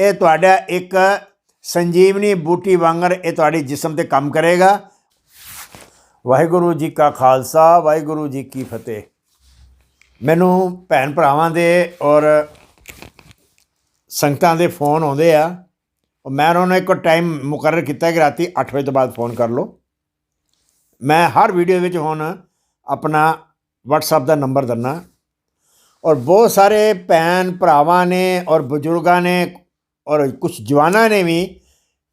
ਇਹ ਤੁਹਾਡਾ ਇੱਕ ਸੰਜੀਵਨੀ ਬੂਟੀ ਵਾਂਗਰ ਇਹ ਤੁਹਾਡੇ ਜਿਸਮ ਤੇ ਕੰਮ ਕਰੇਗਾ। ਵਾਹਿਗੁਰੂ ਜੀ ਕਾ ਖਾਲਸਾ, ਵਾਹਿਗੁਰੂ ਜੀ ਕੀ ਫਤਿਹ। ਮੈਨੂੰ ਭੈਣ ਭਰਾਵਾਂ ਦੇ ਔਰ ਸੰਗਤਾਂ ਦੇ ਫੋਨ ਆਉਂਦੇ ਆ। ਉਹ ਮੈਂ ਉਹਨਾਂ ਨੂੰ ਇੱਕ ਟਾਈਮ ਮੁਕਰਰ ਕੀਤਾ ਕਿ ਰਾਤੀ 8 ਵਜੇ ਤੋਂ ਬਾਅਦ ਫੋਨ ਕਰ ਲਓ। ਮੈਂ ਹਰ ਵੀਡੀਓ ਵਿੱਚ ਹੁਣ ਆਪਣਾ WhatsApp ਦਾ ਨੰਬਰ ਦਿੰਨਾ ਔਰ ਬਹੁਤ ਸਾਰੇ ਭੈਣ ਭਰਾਵਾਂ ਨੇ ਔਰ ਬਜ਼ੁਰਗਾਂ ਨੇ ਔਰ ਕੁਝ ਜਵਾਨਾਂ ਨੇ ਵੀ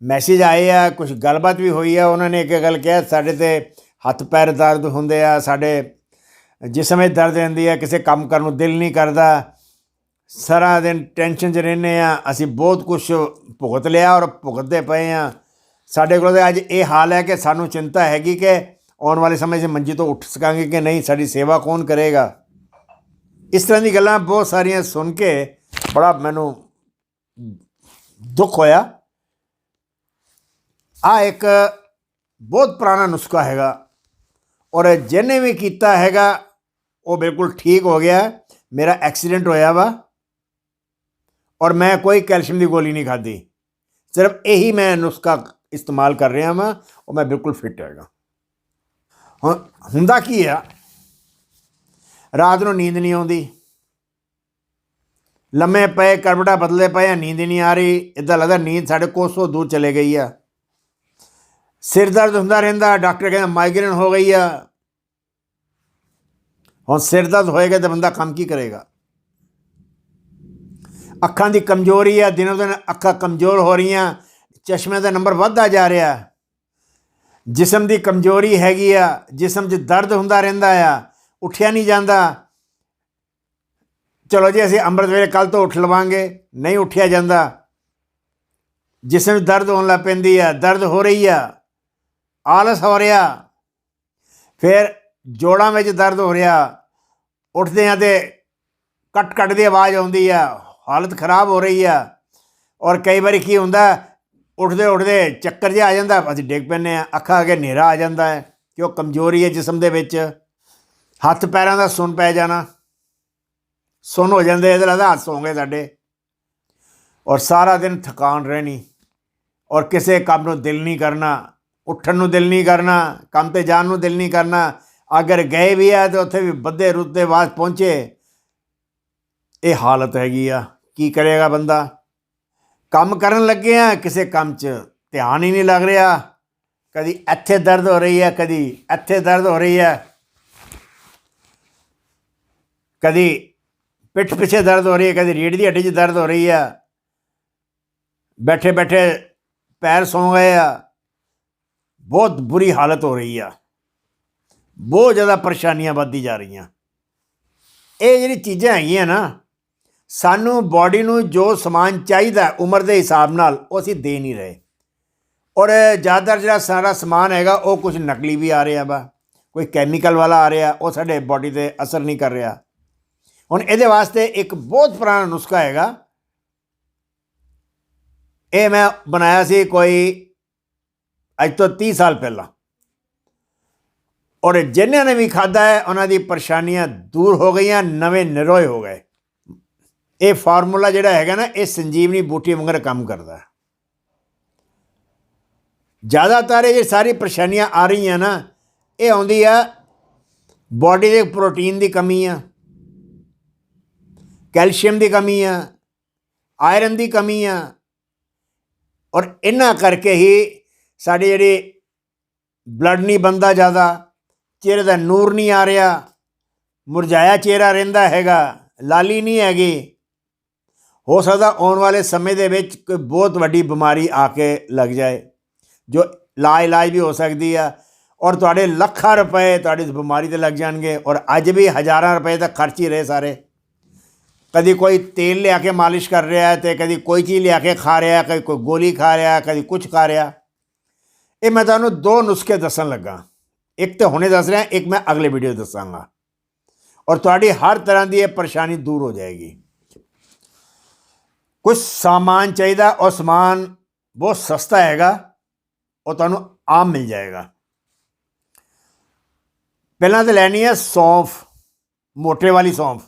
ਮੈਸੇਜ ਆਏ ਆ ਕੁਝ ਗੱਲਬਾਤ ਵੀ ਹੋਈ ਆ। ਉਹਨਾਂ ਨੇ ਇੱਕ ਗੱਲ ਕਿਹਾ, ਸਾਡੇ ਤੇ ਹੱਥ ਪੈਰ ਦਰਦ ਹੁੰਦੇ ਆ, ਸਾਡੇ ਜਿਸਮ ਵਿੱਚ ਦਰਦ ਰਹਿੰਦੀ ਆ, ਕਿਸੇ ਕੰਮ ਕਰਨ ਨੂੰ ਦਿਲ ਨਹੀਂ ਕਰਦਾ। ਸਾਰਾ ਦਿਨ ਟੈਨਸ਼ਨ 'ਚ ਰਹਿੰਦੇ ਆ। ਅਸੀਂ ਬਹੁਤ ਕੁਝ ਭੁਗਤ ਲਿਆ ਔਰ ਭੁਗਤਦੇ ਪਏ ਆ। ਸਾਡੇ ਕੋਲ ਤਾਂ ਅੱਜ ਇਹ ਹਾਲ ਹੈ ਕਿ ਸਾਨੂੰ ਚਿੰਤਾ ਹੈਗੀ ਕਿ ਆਉਣ ਵਾਲੇ ਸਮੇਂ 'ਚ ਮੰਜੀ ਤੋਂ ਉੱਠ ਸਕਾਂਗੇ ਕਿ ਨਹੀਂ, ਸਾਡੀ ਸੇਵਾ ਕੌਣ ਕਰੇਗਾ? ਇਸ ਤਰ੍ਹਾਂ ਦੀ ਗੱਲਾਂ ਬਹੁਤ ਸਾਰੀਆਂ ਸੁਣ ਕੇ ਬੜਾ ਮੈਨੂੰ ਦੁੱਖ ਹੋਇਆ ਆ ਇੱਕ ਬਹੁਤ ਪੁਰਾਣਾ ਨੁਸਖਾ ਹੈਗਾ ਔਰ ਜਿਹਨੇ ਵੀ ਕੀਤਾ ਹੈਗਾ ਉਹ ਬਿਲਕੁਲ ਠੀਕ ਹੋ ਗਿਆ ਮੇਰਾ ਐਕਸੀਡੈਂਟ ਹੋਇਆ ਵਾ ਔਰ ਮੈਂ ਕੋਈ ਕੈਲਸ਼ੀਅਮ ਦੀ ਗੋਲੀ ਨਹੀਂ ਖਾਧੀ ਸਿਰਫ ਇਹੀ ਮੈਂ ਨੁਸਖਾ ਇਸਤੇਮਾਲ ਕਰ ਰਿਹਾ ਵਾਂ ਉਹ ਮੈਂ ਬਿਲਕੁਲ ਫਿੱਟ ਹੈਗਾ ਹੁਣ ਹੁੰਦਾ ਕੀ ਆ ਰਾਤ ਨੂੰ ਨੀਂਦ ਨਹੀਂ ਆਉਂਦੀ ਲੰਮੇ ਪਏ ਕਰਵਟਾ ਬਦਲੇ ਪਏ ਆ, ਨੀਂਦ ਹੀ ਨਹੀਂ ਆ ਰਹੀ। ਇਦਾਂ ਲੱਗਦਾ ਨੀਂਦ ਸਾਡੇ ਕੋਸੋਂ ਦੂਰ ਚਲੇ ਗਈ ਆ। ਸਿਰ ਦਰਦ ਹੁੰਦਾ ਰਹਿੰਦਾ ਡਾਕਟਰ ਕਹਿੰਦਾ ਮਾਈਗ੍ਰੇਨ ਹੋ ਗਈ ਆ। ਹੁਣ ਸਿਰ ਦਰਦ ਹੋਏਗਾ ਤਾਂ ਬੰਦਾ ਕੰਮ ਕੀ ਕਰੇਗਾ? ਅੱਖਾਂ ਦੀ ਕਮਜ਼ੋਰੀ ਆ ਦਿਨੋਂ ਦਿਨ ਅੱਖਾਂ ਕਮਜ਼ੋਰ ਹੋ ਰਹੀਆਂ ਚਸ਼ਮੇ ਦਾ ਨੰਬਰ ਵੱਧਦਾ ਜਾ ਰਿਹਾ। ਜਿਸਮ ਦੀ ਕਮਜ਼ੋਰੀ ਹੈਗੀ ਆ ਜਿਸਮ 'ਚ ਦਰਦ ਹੁੰਦਾ ਰਹਿੰਦਾ ਆ ਉੱਠਿਆ ਨਹੀਂ ਜਾਂਦਾ। ਚਲੋ ਜੀ, ਅਸੀਂ ਅੰਮ੍ਰਿਤ ਵੇਲੇ ਕੱਲ ਤੋਂ ਉੱਠ ਲਵਾਂਗੇ। ਨਹੀਂ ਉੱਠਿਆ ਜਾਂਦਾ। ਜਿਸਮ ਵਿੱਚ ਦਰਦ ਹੋਣ ਲੱਗ ਪੈਂਦੀ ਆ, ਦਰਦ ਹੋ ਰਹੀ ਆ, ਆਲਸ ਹੋ ਰਿਹਾ, ਫਿਰ ਜੋੜਾਂ ਵਿੱਚ ਦਰਦ ਹੋ ਰਿਹਾ, ਉੱਠਦੇ ਆ ਤੇ ਕੱਟ ਕੱਟ ਦੀ ਆਵਾਜ਼ ਆਉਂਦੀ ਆ, ਹਾਲਤ ਖਰਾਬ ਹੋ ਰਹੀ ਆ। ਔਰ ਕਈ ਵਾਰੀ ਕੀ ਹੁੰਦਾ, ਉੱਠਦੇ ਉੱਠਦੇ ਚੱਕਰ ਜਿਹਾ ਆ ਜਾਂਦਾ, ਅਸੀਂ ਡਿੱਗ ਪੈਂਦੇ ਆ, ਅੱਖਾਂ ਅੱਗੇ ਹਨੇਰਾ ਆ ਜਾਂਦਾ ਹੈ ਕਿ ਉਹ ਕਮਜ਼ੋਰੀ ਹੈ ਜਿਸਮ ਦੇ ਵਿੱਚ, ਹੱਥ ਪੈਰਾਂ ਦਾ ਸੁੰਨ ਪੈ ਜਾਣਾ। ਸੁਣ ਹੋ ਜਾਂਦੇ ਇਹਦੇ ਲੱਗਦਾ ਹੱਥ ਗਏ ਸਾਡੇ। ਔਰ ਸਾਰਾ ਦਿਨ ਥਕਾਨ ਰਹਿਣੀ। ਔਰ ਕਿਸੇ ਕੰਮ ਨੂੰ ਦਿਲ ਨਹੀਂ ਕਰਨਾ, ਉੱਠਣ ਨੂੰ ਦਿਲ ਨਹੀਂ ਕਰਨਾ, ਕੰਮ ਤੇ ਜਾਣ ਨੂੰ ਦਿਲ ਨਹੀਂ ਕਰਨਾ। ਅਗਰ ਗਏ ਵੀ ਆ ਤੇ ਉੱਥੇ ਵੀ ਬੱਦੇ ਰੁੱਤੇ ਬਾਅਦ ਪਹੁੰਚੇ। ਇਹ ਹਾਲਤ ਹੈਗੀ ਆ। ਕੀ ਕਰੇਗਾ ਬੰਦਾ? ਕੰਮ ਕਰਨ ਲੱਗੇ ਆ, ਕਿਸੇ ਕੰਮ 'ਚ ਧਿਆਨ ਹੀ ਨਹੀਂ ਲੱਗ ਰਿਹਾ। ਕਦੀ ਇੱਥੇ ਦਰਦ ਹੋ ਰਹੀ ਹੈ ਕਦੀ ਇੱਥੇ ਦਰਦ ਹੋ ਰਹੀ ਹੈ ਕਦੀ ਪਿੱਠ ਪਿੱਛੇ ਦਰਦ ਹੋ ਰਹੀ ਹੈ ਕਦੇ ਰੀੜ੍ਹ ਦੀ ਹੱਡੀ 'ਚ ਦਰਦ ਹੋ ਰਹੀ ਆ। ਬੈਠੇ ਬੈਠੇ ਪੈਰ ਸੌਂ ਗਏ ਆ। ਬਹੁਤ ਬੁਰੀ ਹਾਲਤ ਹੋ ਰਹੀ ਆ। ਬਹੁਤ ਜ਼ਿਆਦਾ ਪਰੇਸ਼ਾਨੀਆਂ ਵੱਧਦੀ ਜਾ ਰਹੀਆਂ। ਇਹ ਜਿਹੜੀ ਚੀਜ਼ਾਂ ਹੈਗੀਆਂ ਨਾ, ਸਾਨੂੰ ਬਾਡੀ ਨੂੰ ਜੋ ਸਮਾਨ ਚਾਹੀਦਾ ਉਮਰ ਦੇ ਹਿਸਾਬ ਨਾਲ, ਉਹ ਅਸੀਂ ਦੇ ਨਹੀਂ ਰਹੇ। ਔਰ ਜ਼ਿਆਦਾਤਰ ਜਿਹੜਾ ਸਾਰਾ ਸਮਾਨ ਹੈਗਾ, ਉਹ ਕੁਝ ਨਕਲੀ ਵੀ ਆ ਰਿਹਾ ਵਾ। ਕੋਈ ਕੈਮੀਕਲ ਵਾਲਾ ਆ ਰਿਹਾ, ਉਹ ਸਾਡੇ ਬਾਡੀ ਤੇ ਅਸਰ ਨਹੀਂ ਕਰ ਰਿਹਾ। ਹੁਣ ਇਹਦੇ ਵਾਸਤੇ ਇੱਕ ਬਹੁਤ ਪੁਰਾਣਾ ਨੁਸਖਾ ਹੈਗਾ। ਇਹ ਮੈਂ ਬਣਾਇਆ ਸੀ ਕੋਈ ਅੱਜ ਤੋਂ 30 ਸਾਲ ਪਹਿਲਾਂ। ਔਰ ਜਿਨ੍ਹਾਂ ਨੇ ਵੀ ਖਾਦਾ ਹੈ, ਉਹਨਾਂ ਦੀ ਪਰੇਸ਼ਾਨੀਆਂ ਦੂਰ ਹੋ ਗਈਆਂ, ਨਵੇਂ ਨਿਰੋਏ ਹੋ ਗਏ। ਇਹ ਫਾਰਮੂਲਾ ਜਿਹੜਾ ਹੈਗਾ ਨਾ, ਇਹ ਸੰਜੀਵਨੀ ਬੂਟੀ ਵਾਂਗਰ ਕੰਮ ਕਰਦਾ ਹੈ। ਜ਼ਿਆਦਾਤਰ ਇਹ ਸਾਰੀ ਪਰੇਸ਼ਾਨੀਆਂ ਆ ਰਹੀਆਂ ਨਾ, ਇਹ ਆਉਂਦੀ ਆ ਬਾਡੀ ਦੇ ਪ੍ਰੋਟੀਨ ਦੀ ਕਮੀ ਆ। ਕੈਲਸ਼ੀਅਮ ਦੀ ਕਮੀ ਆ, ਆਇਰਨ ਦੀ ਕਮੀ ਆ, ਔਰ ਇਹਨਾਂ ਕਰਕੇ ਹੀ ਸਾਡੀ ਜਿਹੜੀ ਬਲੱਡ ਨਹੀਂ ਬੰਦਾ ਜ਼ਿਆਦਾ, ਚਿਹਰੇ ਦਾ ਨੂਰ ਨਹੀਂ ਆ ਰਿਹਾ, ਮੁਰਝਾਇਆ ਚਿਹਰਾ ਰਹਿੰਦਾ ਹੈਗਾ, ਲਾਲੀ ਨਹੀਂ ਹੈਗੀ। ਹੋ ਸਕਦਾ ਆਉਣ ਵਾਲੇ ਸਮੇਂ ਦੇ ਵਿੱਚ ਕੋਈ ਬਹੁਤ ਵੱਡੀ ਬਿਮਾਰੀ ਆ ਕੇ ਲੱਗ ਜਾਏ, ਜੋ ਲਾ ਇਲਾਜ ਵੀ ਹੋ ਸਕਦੀ ਆ, ਔਰ ਤੁਹਾਡੇ ਲੱਖਾਂ ਰੁਪਏ ਤੁਹਾਡੀ ਇਸ ਬਿਮਾਰੀ ਤੇ ਲੱਗ ਜਾਣਗੇ, ਔਰ ਅੱਜ ਵੀ ਹਜ਼ਾਰਾਂ ਰੁਪਏ ਤੱਕ ਖਰਚ ਹੀ ਰਹੇ ਸਾਰੇ। ਕਦੀ ਕੋਈ ਤੇਲ ਲਿਆ ਕੇ ਮਾਲਿਸ਼ ਕਰ ਰਿਹਾ ਹੈ ਤੇ ਕਦੀ ਕੋਈ ਚੀਜ਼ ਲਿਆ ਕੇ ਖਾ ਰਿਹਾ ਕਦੀ ਕੋਈ ਗੋਲੀ ਖਾ ਰਿਹਾ ਕਦੀ ਕੁਝ ਖਾ ਰਿਹਾ ਇਹ ਮੈਂ ਤੁਹਾਨੂੰ ਦੋ ਨੁਸਖੇ ਦੱਸਣ ਲੱਗਾ। ਇੱਕ ਤੇ ਹੁਣੇ ਦੱਸ ਰਿਹਾ, ਇੱਕ ਮੈਂ ਅਗਲੇ ਵੀਡੀਓ ਦੱਸਾਂਗਾ। ਔਰ ਤੁਹਾਡੀ ਹਰ ਤਰ੍ਹਾਂ ਦੀ ਇਹ ਪਰੇਸ਼ਾਨੀ ਦੂਰ ਹੋ ਜਾਏਗੀ। ਕੁਝ ਸਾਮਾਨ ਚਾਹੀਦਾ, ਉਹ ਸਮਾਨ ਬਹੁਤ ਸਸਤਾ ਹੈਗਾ, ਉਹ ਤੁਹਾਨੂੰ ਆਮ ਮਿਲ ਜਾਏਗਾ। ਪਹਿਲਾਂ ਤਾਂ ਲੈਣੀ ਹੈ ਸੌਂਫ, ਮੋਟੇ ਵਾਲੀ ਸੌਂਫ।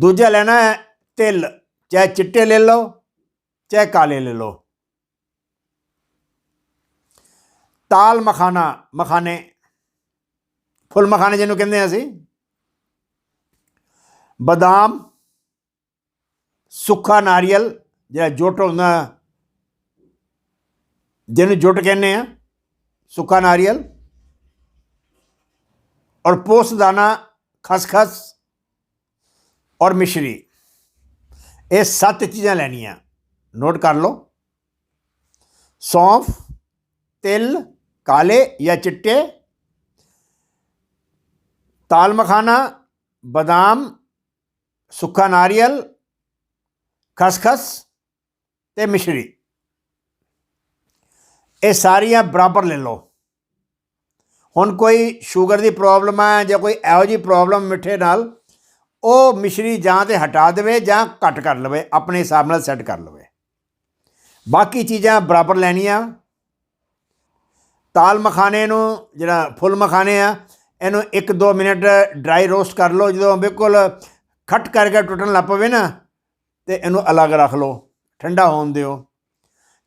ਦੂਜਾ ਲੈਣਾ ਹੈ ਤਿਲ, ਚਾਹੇ ਚਿੱਟੇ ਲੈ ਲਓ, ਚਾਹੇ ਕਾਲੇ ਲੈ ਲਓ। ਤਾਲ ਮਖਾਨਾ, ਮਖਾਨੇ, ਫੁੱਲ ਮਖਾਨੇ ਜਿਹਨੂੰ ਕਹਿੰਦੇ ਆ ਅਸੀਂ। ਬਦਾਮ, ਸੁੱਖਾ ਨਾਰੀਅਲ, ਜਿਹੜਾ ਜੁੱਟ ਹੁੰਦਾ, ਜਿਹਨੂੰ ਜੁੱਟ ਕਹਿੰਦੇ ਆ ਸੁੱਕਾ ਨਾਰੀਅਲ। ਔਰ ਪੋਸ ਦਾਣਾ, ਖਸਖਸ ਔਰ ਮਿਸ਼ਰੀ। ਇਹ ਸੱਤ ਚੀਜ਼ਾਂ ਲੈਣੀਆਂ। ਨੋਟ ਕਰ ਲਓ। ਸੌਂਫ, ਤਿਲ, ਕਾਲੇ ਜਾਂ ਚਿੱਟੇ। ਤਾਲ ਮਖਾਨਾ ਬਦਾਮ, ਸੁੱਕਾ ਨਾਰੀਅਲ, ਖਸਖਸ ਤੇ ਮਿਸ਼ਰੀ। ਇਹ ਸਾਰੀਆਂ ਬਰਾਬਰ ਲੈ ਲਓ। ਹੁਣ ਕੋਈ ਸ਼ੂਗਰ ਦੀ ਪ੍ਰੋਬਲਮ ਹੈ ਜਾਂ ਕੋਈ ਇਹੋ ਜਿਹੀ ਪ੍ਰੋਬਲਮ ਮਿੱਠੇ ਨਾਲ ਉਹ ਮਿਸ਼ਰੀ ਜਾਂ ਤੇ ਹਟਾ ਦੇਵੇ ਜਾਂ ਘੱਟ ਕਰ ਲਵੇ, ਆਪਣੇ ਹਿਸਾਬ ਨਾਲ ਸੈੱਟ ਕਰ ਲਵੇ। ਬਾਕੀ ਚੀਜ਼ਾਂ ਬਰਾਬਰ ਲੈਣੀਆਂ। ਤਾਲ ਮਖਾਣੇ ਨੂੰ ਜਿਹੜਾ ਫੁੱਲ ਮਖਾਣੇ ਆ, ਇਹਨੂੰ 1-2 ਮਿੰਟ ਡਰਾਈ ਰੋਸਟ ਕਰ ਲਓ, ਜਦੋਂ ਬਿਲਕੁਲ ਖੱਟ ਕਰਕੇ ਟੁੱਟਣ ਲੱਗ ਪਵੇ ਨਾ, ਤੇ ਇਹਨੂੰ ਅਲੱਗ ਰੱਖ ਲਓ। ਠੰਡਾ ਹੋਣ ਦਿਓ।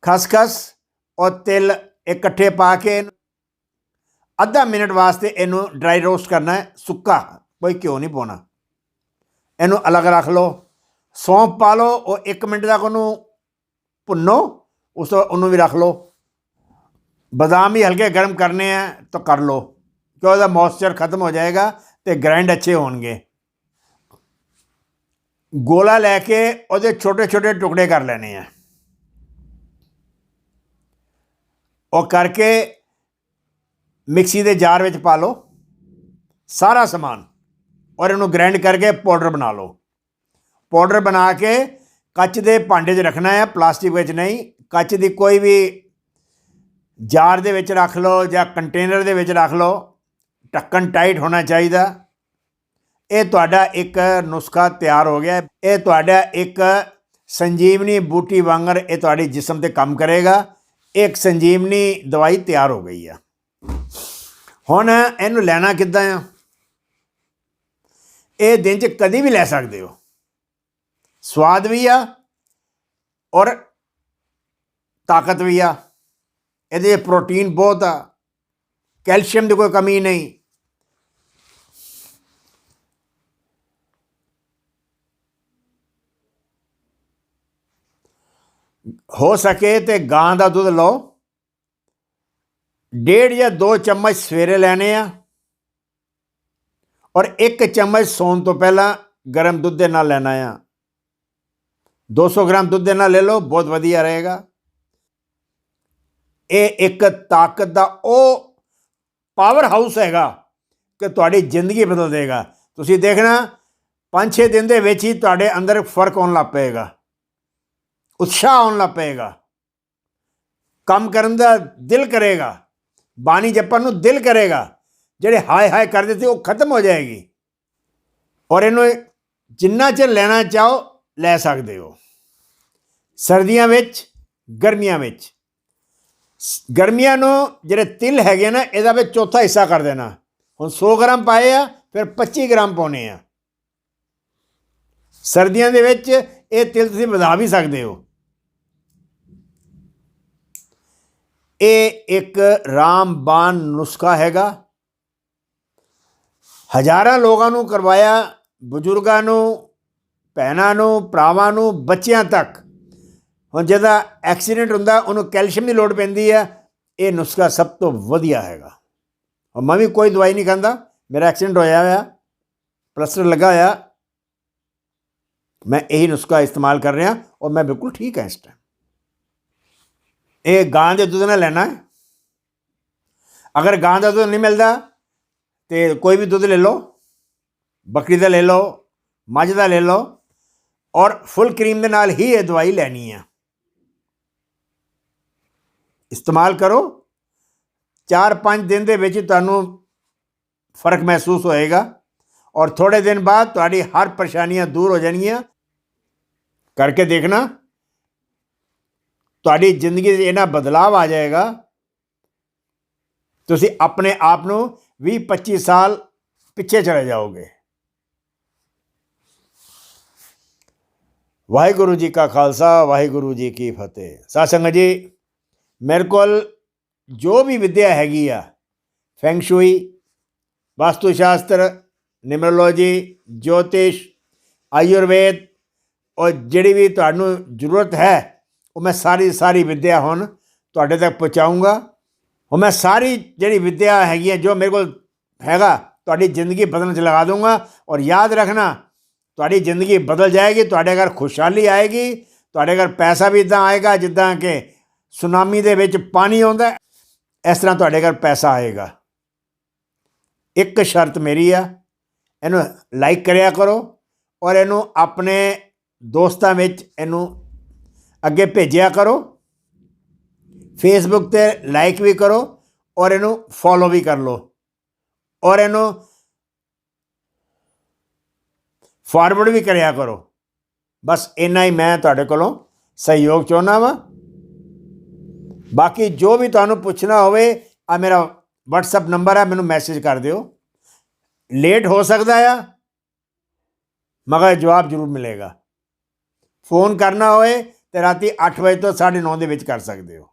ਖਸਖਸ ਔਰ ਤਿਲ ਇਕੱਠੇ ਪਾ ਕੇ ਅੱਧਾ ਮਿੰਟ ਵਾਸਤੇ ਇਹਨੂੰ ਡਰਾਈ ਰੋਸਟ ਕਰਨਾ ਹੈ, ਸੁੱਕਾ, ਕੋਈ ਘਿਓ ਨਹੀਂ ਪਾਉਣਾ। ਇਹਨੂੰ ਅਲੱਗ ਰੱਖ ਲਓ, ਸੌਂਫ ਪਾ ਲਓ, ਉਹ 1 ਮਿੰਟ ਤੱਕ ਉਹਨੂੰ ਭੁੰਨੋ, ਉਸ ਤੋਂ ਉਹਨੂੰ ਵੀ ਰੱਖ ਲਓ। ਬਦਾਮ ਵੀ ਹਲਕੇ ਗਰਮ ਕਰਨੇ ਆ ਤਾਂ ਕਰ ਲਓ, ਕਿਉਂ ਉਹਦਾ ਮੌਇਸਚਰ ਖਤਮ ਹੋ ਜਾਏਗਾ ਤੇ ਗ੍ਰਾਈਂਡ ਅੱਛੇ ਹੋਣਗੇ। ਗੋਲਾ ਲੈ ਕੇ ਉਹਦੇ ਛੋਟੇ ਛੋਟੇ ਟੁਕੜੇ ਕਰ ਲੈਣੇ ਆ। ਉਹ ਕਰਕੇ ਮਿਕਸੀ ਦੇ ਜਾਰ ਵਿੱਚ ਪਾ ਲਓ, ਸਾਰਾ ਸਮਾਨ। ਔਰ ਇਹਨੂੰ ਗ੍ਰਾਈਂਡ ਕਰਕੇ ਪਾਊਡਰ ਬਣਾ ਲਓ। ਪਾਊਡਰ ਬਣਾ ਕੇ ਕੱਚ ਦੇ ਭਾਂਡੇ 'ਚ ਰੱਖਣਾ ਹੈ, ਪਲਾਸਟਿਕ ਵਿੱਚ ਨਹੀਂ, ਕੱਚ ਦੀ ਕੋਈ ਵੀ ਜਾਰ ਦੇ ਵਿੱਚ ਰੱਖ ਲਓ ਜਾਂ ਕੰਟੇਨਰ ਦੇ ਵਿੱਚ ਰੱਖ ਲਓ, ਢੱਕਣ ਟਾਈਟ ਹੋਣਾ ਚਾਹੀਦਾ। ਇਹ ਤੁਹਾਡਾ ਇੱਕ ਨੁਸਖਾ ਤਿਆਰ ਹੋ ਗਿਆ। ਇਹ ਤੁਹਾਡਾ ਇੱਕ ਸੰਜੀਵਨੀ ਬੂਟੀ ਵਾਂਗਰ ਇਹ ਤੁਹਾਡੇ ਜਿਸਮ ਤੇ ਕੰਮ ਕਰੇਗਾ। ਇੱਕ ਸੰਜੀਵਨੀ ਦਵਾਈ ਤਿਆਰ ਹੋ ਗਈ ਆ। ਹੁਣ ਇਹਨੂੰ ਲੈਣਾ ਕਿੱਦਾਂ ਆ? ਇਹ ਦਿਨ 'ਚ ਕਦੀ ਵੀ ਲੈ ਸਕਦੇ ਹੋ। ਸਵਾਦ ਵੀ ਆ ਔਰ ਤਾਕਤ ਵੀ ਆ। ਇਹਦੇ 'ਚ ਪ੍ਰੋਟੀਨ ਬਹੁਤ ਆ। ਕੈਲਸ਼ੀਅਮ ਦੀ ਕੋਈ ਕਮੀ ਨਹੀਂ। ਹੋ ਸਕੇ ਤੇ ਗਾਂ ਦਾ ਦੁੱਧ ਲਓ। ਡੇਢ ਜਾਂ 2 ਚਮਚ ਸਵੇਰੇ ਲੈਣੇ ਆ। ਔਰ ਇੱਕ ਚਮਚ ਸੌਣ ਤੋਂ ਪਹਿਲਾਂ ਗਰਮ ਦੁੱਧ ਦੇ ਨਾਲ ਲੈਣਾ ਆ। 200 ਗ੍ਰਾਮ ਦੁੱਧ ਦੇ ਨਾਲ ਲੈ ਲਓ, ਬਹੁਤ ਵਧੀਆ ਰਹੇਗਾ। ਇਹ ਇੱਕ ਤਾਕਤ ਦਾ ਉਹ ਪਾਵਰ ਹਾਊਸ ਹੈਗਾ ਕਿ ਤੁਹਾਡੀ ਜ਼ਿੰਦਗੀ ਬਦਲ ਦੇਗਾ। ਤੁਸੀਂ ਦੇਖਣਾ 5-6 ਦਿਨ ਦੇ ਵਿੱਚ ਹੀ ਤੁਹਾਡੇ ਅੰਦਰ ਫ਼ਰਕ ਆਉਣ ਲੱਗ ਪਏਗਾ। ਉਤਸ਼ਾਹ ਆਉਣ ਲੱਗ ਪਏਗਾ। ਕੰਮ ਕਰਨ ਦਾ ਦਿਲ ਕਰੇਗਾ। ਬਾਣੀ ਜਪਣ ਨੂੰ ਦਿਲ ਕਰੇਗਾ। ਜਿਹੜੇ ਹਾਏ ਹਾਏ ਕਰਦੇ ਸੀ, ਉਹ ਖਤਮ ਹੋ ਜਾਏਗੀ। ਔਰ ਇਹਨੂੰ ਜਿੰਨਾ ਚਿਰ ਲੈਣਾ ਚਾਹੋ, ਲੈ ਸਕਦੇ ਹੋ। ਸਰਦੀਆਂ ਵਿੱਚ, ਗਰਮੀਆਂ ਵਿੱਚ। ਗਰਮੀਆਂ ਨੂੰ ਜਿਹੜੇ ਤਿਲ ਹੈਗੇ ਨਾ, ਇਹਦਾ ਵਿੱਚ ਚੌਥਾ ਹਿੱਸਾ ਕਰ ਦੇਣਾ। ਹੁਣ 100 ਗ੍ਰਾਮ ਪਾਏ ਆ, ਫਿਰ 25 ਗ੍ਰਾਮ ਪਾਉਣੇ ਆ। ਸਰਦੀਆਂ ਦੇ ਵਿੱਚ ਇਹ ਤਿਲ ਤੁਸੀਂ ਵਧਾ ਵੀ ਸਕਦੇ ਹੋ। ਇਹ ਇੱਕ ਰਾਮਬਾਨ ਨੁਸਖਾ ਹੈਗਾ। ਹਜ਼ਾਰਾਂ ਲੋਕਾਂ ਨੂੰ ਕਰਵਾਇਆ, ਬਜ਼ੁਰਗਾਂ ਨੂੰ, ਭੈਣਾਂ ਨੂੰ, ਭਰਾਵਾਂ ਨੂੰ, ਬੱਚਿਆਂ ਤੱਕ। ਹੁਣ ਜਿਹਦਾ ਐਕਸੀਡੈਂਟ ਹੁੰਦਾ, ਉਹਨੂੰ ਕੈਲਸ਼ੀਅਮ ਦੀ ਲੋੜ ਪੈਂਦੀ ਹੈ ਇਹ ਨੁਸਖਾ ਸਭ ਤੋਂ ਵਧੀਆ ਹੈਗਾ। ਔਰ ਮੈਂ ਵੀ ਕੋਈ ਦਵਾਈ ਨਹੀਂ ਖਾਂਦਾ, ਮੇਰਾ ਐਕਸੀਡੈਂਟ ਹੋਇਆ ਹੋਇਆ, ਪਲਸਟਰ ਲੱਗਾ ਹੋਇਆ। ਮੈਂ ਇਹੀ ਨੁਸਖਾ ਇਸਤੇਮਾਲ ਕਰ ਰਿਹਾ, ਔਰ ਮੈਂ ਬਿਲਕੁਲ ਠੀਕ ਹਾਂ ਇਸ ਟਾਈਮ ਇਹ ਗਾਂ ਦੇ ਦੁੱਧ ਨਾਲ ਲੈਣਾ ਹੈ। ਅਗਰ ਗਾਂ ਦਾ ਦੁੱਧ ਨਹੀਂ ਮਿਲਦਾ ਤੇ ਕੋਈ ਵੀ ਦੁੱਧ ਲੈ ਲਓ, ਬੱਕਰੀ ਦਾ ਲੈ ਲਓ, ਮੱਝ ਦਾ ਲੈ ਲਓ, ਔਰ ਫੁੱਲ ਕਰੀਮ ਦੇ ਨਾਲ ਹੀ ਇਹ ਦਵਾਈ ਲੈਣੀ ਹੈ ਇਸਤੇਮਾਲ ਕਰੋ। 4-5 ਦਿਨ ਦੇ ਵਿੱਚ ਤੁਹਾਨੂੰ ਫ਼ਰਕ ਮਹਿਸੂਸ ਹੋਏਗਾ ਔਰ ਥੋੜੇ ਦਿਨ ਬਾਅਦ ਤੁਹਾਡੀ ਹਰ ਪਰੇਸ਼ਾਨੀਆਂ ਦੂਰ ਹੋ ਜਾਣਗੀਆਂ। ਕਰਕੇ ਦੇਖਣਾ, ਤੁਹਾਡੀ ਜ਼ਿੰਦਗੀ 'ਚ ਇਹਨਾਂ ਬਦਲਾਅ ਆ ਜਾਏਗਾ। ਤੁਸੀਂ ਆਪਣੇ ਆਪ ਨੂੰ 20-25 ਸਾਲ ਪਿੱਛੇ ਚਲੇ ਜਾਓਗੇ। ਵਾਹਿਗੁਰੂ ਜੀ ਕਾ ਖਾਲਸਾ, ਵਾਹਿਗੁਰੂ ਜੀ ਕੀ ਫਤਿਹ। ਸਾਧ ਜੀ, ਮੇਰੇ ਕੋਲ ਜੋ ਵੀ ਵਿਦਿਆ ਹੈਗੀ ਆ ਫੈਂਗਸ਼ੂਈ ਵਾਸਤੂ ਸ਼ਾਸਤਰ ਨਿਮਰੋਲੋਜੀ, ਜੋਤਿਸ਼, ਆਯੁਰਵੇਦ, ਔਰ ਜਿਹੜੀ ਵੀ ਤੁਹਾਨੂੰ ਜ਼ਰੂਰਤ ਹੈ, ਉਹ ਮੈਂ ਸਾਰੀ ਸਾਰੀ ਵਿਦਿਆ ਹੁਣ ਤੁਹਾਡੇ ਤੱਕ ਪਹੁੰਚਾਊਂਗਾ। ਉਹ ਮੈਂ ਸਾਰੀ ਜਿਹੜੀ ਵਿੱਦਿਆ ਹੈਗੀ ਹੈ ਜੋ ਮੇਰੇ ਕੋਲ ਹੈਗਾ, ਤੁਹਾਡੀ ਜ਼ਿੰਦਗੀ ਬਦਲਣ 'ਚ ਲਗਾ ਦੂੰਗਾ ਔਰ ਯਾਦ ਰੱਖਣਾ, ਤੁਹਾਡੀ ਜ਼ਿੰਦਗੀ ਬਦਲ ਜਾਏਗੀ, ਤੁਹਾਡੇ ਘਰ ਖੁਸ਼ਹਾਲੀ ਆਏਗੀ, ਤੁਹਾਡੇ ਘਰ ਪੈਸਾ ਵੀ ਇਦਾਂ ਆਏਗਾ ਜਿੱਦਾਂ ਕਿ ਸੁਨਾਮੀ ਦੇ ਵਿੱਚ ਪਾਣੀ ਆਉਂਦਾ ਇਸ ਤਰ੍ਹਾਂ ਤੁਹਾਡੇ ਘਰ ਪੈਸਾ ਆਏਗਾ। ਇੱਕ ਸ਼ਰਤ ਮੇਰੀ ਆ, ਇਹਨੂੰ ਲਾਈਕ ਕਰਿਆ ਕਰੋ ਔਰ ਇਹਨੂੰ ਆਪਣੇ ਦੋਸਤਾਂ ਵਿੱਚ ਇਹਨੂੰ ਅੱਗੇ ਭੇਜਿਆ ਕਰੋ। ਫੇਸਬੁੱਕ ਤੇ ਲਾਈਕ ਵੀ ਕਰੋ ਔਰ ਇਹਨੂੰ ਫੋਲੋ ਵੀ ਕਰ ਲਓ। ਔਰ ਇਹਨੂੰ ਫਾਰਵਰਡ ਵੀ ਕਰਿਆ ਕਰੋ। ਬਸ ਇੰਨਾ ਹੀ ਮੈਂ ਤੁਹਾਡੇ ਕੋਲੋਂ ਸਹਿਯੋਗ ਚਾਹੁੰਦਾ ਵਾਂ। ਬਾਕੀ ਜੋ ਵੀ ਤੁਹਾਨੂੰ ਪੁੱਛਣਾ ਹੋਵੇ ਆ ਮੇਰਾ WhatsApp ਨੰਬਰ ਆ, ਮੈਨੂੰ ਮੈਸੇਜ ਕਰ ਦਿਓ। ਲੇਟ ਹੋ ਸਕਦਾ ਆ, ਮਗਰ ਜਵਾਬ ਜ਼ਰੂਰ ਮਿਲੇਗਾ। ਫੋਨ ਕਰਨਾ ਹੋਵੇ ਤੇ ਰਾਤੀ 8 ਵਜੇ ਤੋਂ 9:30 ਦੇ ਵਿੱਚ ਕਰ ਸਕਦੇ ਹੋ।